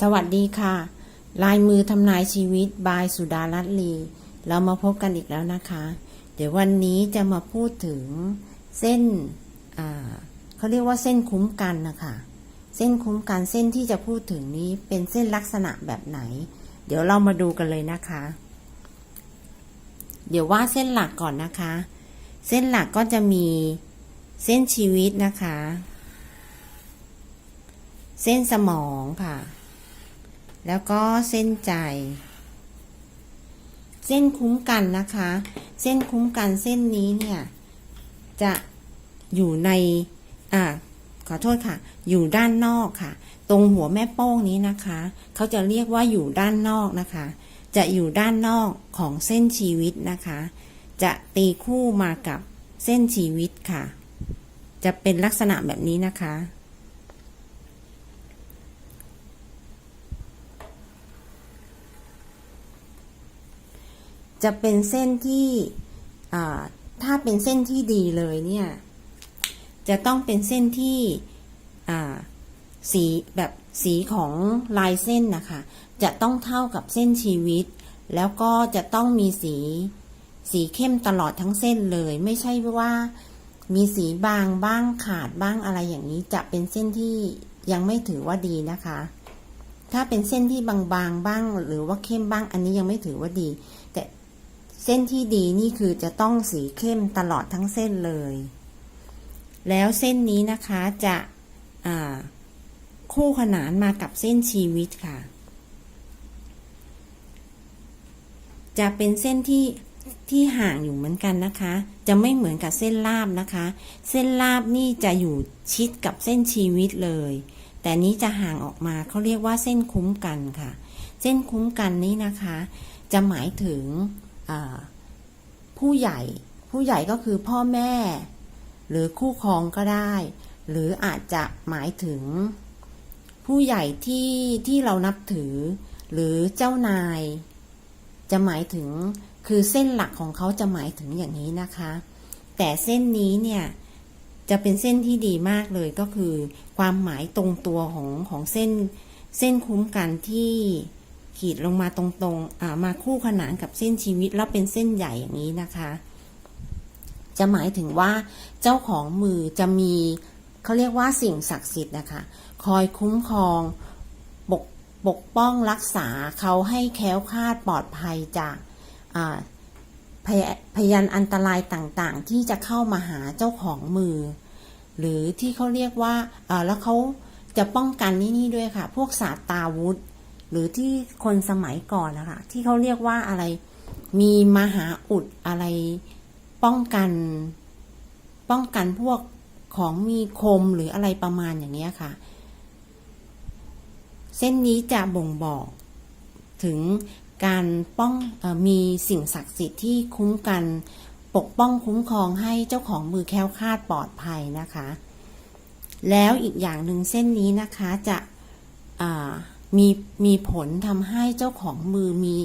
สวัสดีค่ะ ลายมือทำนายชีวิตบายสุดารัตลี เรามาพบกันอีกแล้วนะคะ เดี๋ยววันนี้จะมาพูดถึงเส้นเขาเรียกว่าเส้นคุ้มกันนะคะเส้นคุ้มกันเส้นที่จะพูดถึงนี้เป็นเส้นลักษณะแบบไหน เดี๋ยวเรามาดูกันเลยนะคะ เดี๋ยวว่าเส้นหลักก่อนนะคะ เส้นหลักก็จะมีเส้นชีวิตนะคะ เส้นสมองค่ะ แล้วก็เส้นใจ เส้นคุ้มกันนะคะ เส้นคุ้มกันเส้นนี้เนี่ย จะอยู่ใน อ่า ขอโทษค่ะ อยู่ด้านนอกค่ะ ตรงหัวแม่โป้งนี้นะคะ เขาจะเรียกว่าอยู่ด้านนอกนะคะ จะอยู่ด้านนอกของเส้นชีวิตนะคะ จะตีคู่มากับเส้นชีวิตค่ะ จะเป็นลักษณะแบบนี้นะคะ จะเป็นเส้นที่ถ้าเป็นเส้นที่ดีเลยเนี่ย จะต้องเป็นเส้นที่สีแบบสีของลายเส้นนะคะ จะต้องเท่ากับเส้นชีวิต แล้วก็จะต้องมีสีสีเข้มตลอดทั้งเส้นเลย ไม่ใช่ว่ามีสีบางบ้างขาดบ้างอะไรอย่างนี้ จะเป็นเส้นที่ยังไม่ถือว่าดีนะคะ ถ้าเป็นเส้นที่บางๆบ้างหรือว่าเข้มบ้าง อันนี้ยังไม่ถือว่าดี เส้นที่ดีนี่คือจะต้องสีเข้มตลอดทั้งเส้นเลย แล้วเส้นนี้นะคะจะคู่ขนานมากับเส้นชีวิตค่ะ จะเป็นเส้นที่ที่ห่างอยู่เหมือนกันนะคะ จะไม่เหมือนกับเส้นลาบนะคะ เส้นลาบนี่จะอยู่ชิดกับเส้นชีวิตเลย แต่นี้จะห่างออกมาเขาเรียกว่าเส้นคุ้มกันค่ะ เส้นคุ้มกันนี้นะคะ จะหมายถึง ผู้ใหญ่ ผู้ใหญ่ก็คือพ่อแม่ หรือคู่ครองก็ได้ หรืออาจจะหมายถึง ผู้ใหญ่ที่ที่เรานับถือ หรือเจ้านาย จะหมายถึงคือเส้นหลักของเขาจะหมายถึงอย่างนี้นะคะ แต่เส้นนี้เนี่ยจะเป็นเส้นที่ดีมากเลยก็คือ ความหมายตรงตัวของของเส้นเส้นคุ้มกันที่ ขีดลงมาตรงๆมาคู่ขนานกับเส้นชีวิตแล้วเป็นเส้นใหญ่อย่างนี้นะคะ จะหมายถึงว่าเจ้าของมือจะมีเขาเรียกว่าสิ่งศักดิ์สิทธิ์นะคะ คอยคุ้มครองปกปกป้องรักษาเขาให้แค้วคาดปลอดภัยจากพยพยานอันตรายต่างๆ ที่จะเข้ามาหาเจ้าของมือ หรือที่เขาเรียกว่าแล้วเขาจะป้องกันนี่นี่ด้วยค่ะ พวกศาสตราวุธ หรือที่คนสมัยก่อนนะคะที่เขาเรียกว่าอะไร มีมหาอุดอะไร ป้องกัน ป้องกันพวกของมีคมหรืออะไรประมาณอย่างเนี้ยค่ะ เส้นนี้จะบ่งบอกถึงการป้องอมีสิ่งศักดิ์สิทธิ์ที่คุ้มกันปกป้องคุ้มครองให้เจ้าของมือแค้วคาดปลอดภัยนะคะ แล้วอีกอย่างหนึ่งเส้นนี้นะคะจะ มีมีผลทำให้เจ้าของมือมี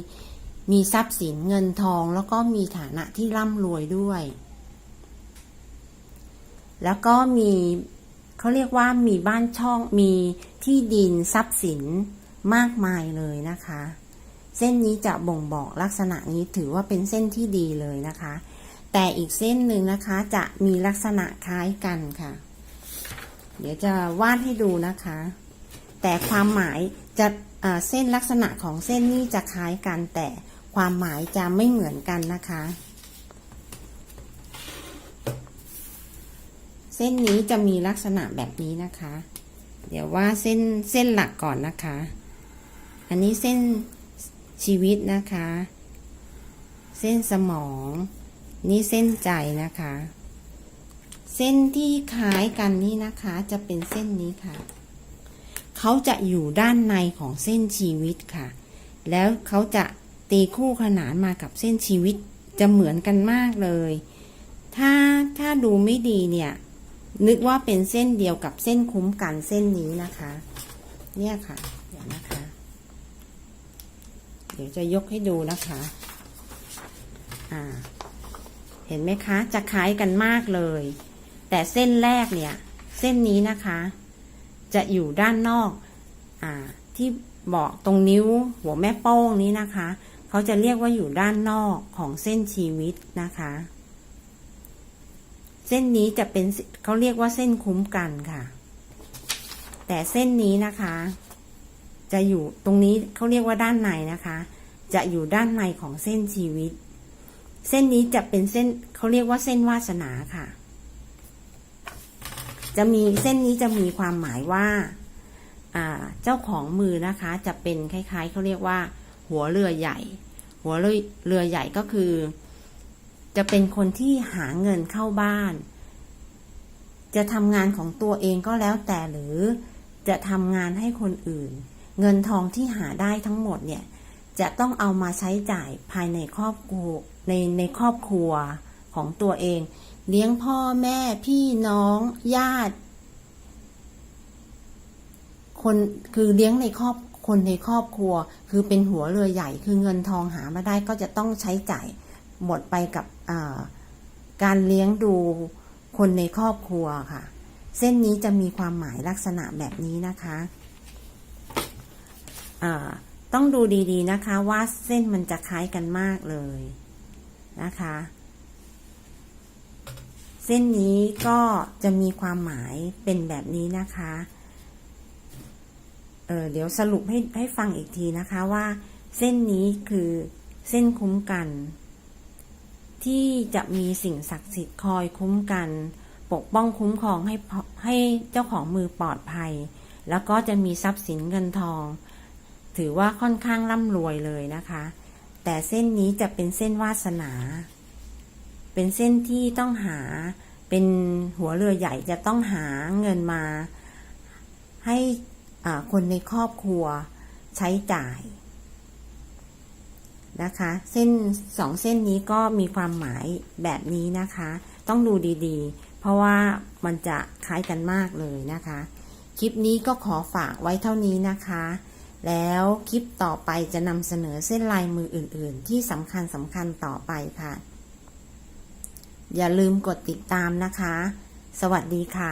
มีทรัพย์สินเงินทองแล้วก็มีฐานะที่ร่ำรวยด้วย แล้วก็มีเขาเรียกว่ามีบ้านช่องมีที่ดินทรัพย์สินมากมายเลยนะคะ เส้นนี้จะบ่งบอกลักษณะนี้ถือว่าเป็นเส้นที่ดีเลยนะคะ แต่อีกเส้นหนึ่งนะคะจะมีลักษณะคล้ายกันค่ะ เดี๋ยวจะวาดให้ดูนะคะ แต่ความหมายจะเส้นลักษณะของเส้นนี้จะคล้ายกันแต่ความหมายจะไม่เหมือนกันนะคะ เส้นนี้จะมีลักษณะแบบนี้นะคะ เดี๋ยวว่าเส้นเส้นหลักก่อนนะคะ อันนี้เส้นชีวิตนะคะ เส้นสมอง นี่เส้นใจนะคะ เส้นที่คล้ายกันนี่นะคะ จะเป็นเส้นนี้ค่ะ เขาจะอยู่ด้านในของเส้นชีวิตค่ะ แล้วเขาจะตีคู่ขนานมากับเส้นชีวิตจะเหมือนกันมากเลย ถ้าถ้าดูไม่ดีเนี่ย นึกว่าเป็นเส้นเดียวกับเส้นคุ้มกันเส้นนี้นะคะ เนี่ยค่ะเดี๋ยวนะคะ เดี๋ยวจะยกให้ดูนะคะ อ่า เห็นไหมคะ จะคล้ายกันมากเลย แต่เส้นแรกเนี่ย เส้นนี้นะคะ จะอยู่ด้านนอกอที่บอกตรงนิ้วหัวแม่โป้งนี้นะคะ เขาจะเรียกว่าอยู่ด้านนอกของเส้นชีวิตนะคะ เส้นนี้จะเป็นเขาเรียกว่าเส้นคุ้มกันค่ะ แต่เส้นนี้นะคะ จะอยู่ตรงนี้เขาเรียกว่าด้านในนะคะ จะอยู่ด้านในของเส้นชีวิต เส้นนี้จะเป็นเส้นเขาเรียกว่าเส้นวาสนาค่ะ จะมีเส้นนี้จะมีความหมายว่าเจ้าของมือนะคะจะเป็นคล้ายๆเขาเรียกว่า หัวเรือใหญ่ หัวเรือเรือใหญ่ก็คือ จะเป็นคนที่หาเงินเข้าบ้าน จะทำงานของตัวเองก็แล้วแต่หรือจะทำงานให้คนอื่น เงินทองที่หาได้ทั้งหมดเนี่ย จะต้องเอามาใช้จ่ายภายในครอบครัวในในครอบครัวของตัวเอง เลี้ยงพ่อแม่พี่น้องญาติ คนคือเลี้ยงในครอบคนในครอบครัว คือเป็นหัวเรือใหญ่ คือเงินทองหามาได้ก็จะต้องใช้จ่ายหมดไปกับการเลี้ยงดูคนในครอบครัวค่ะ เส้นนี้จะมีความหมายลักษณะแบบนี้นะคะต้องดูดีๆนะคะว่าเส้นมันจะคล้ายกันมากเลยนะคะ เส้นนี้ก็จะมีความหมายเป็นแบบนี้นะคะ เออเดี๋ยวสรุปให้ให้ฟังอีกทีนะคะว่า เส้นนี้คือเส้นคุ้มกัน ที่จะมีสิ่งศักดิ์สิทธิ์คอยคุ้มกัน ปกป้องคุ้มครองให้ให้เจ้าของมือปลอดภัย แล้วก็จะมีทรัพย์สินเงินทอง ถือว่าค่อนข้างร่ำรวยเลยนะคะ แต่เส้นนี้จะเป็นเส้นวาสนา เป็นเส้นที่ต้องหาเป็นหัวเรือใหญ่จะต้องหาเงินมา ให้คนในครอบครัวใช้จ่ายนะคะ เส้นสองเส้นนี้ก็มีความหมายแบบนี้นะคะ ต้องดูดีๆ เพราะว่ามันจะคล้ายกันมากเลยนะคะ คลิปนี้ก็ขอฝากไว้เท่านี้นะคะ แล้วคลิปต่อไปจะนำเสนอเส้นลายมืออื่น ๆ ที่สำคัญสำคัญต่อไปค่ะ อย่าลืมกดติดตามนะคะ สวัสดีค่ะ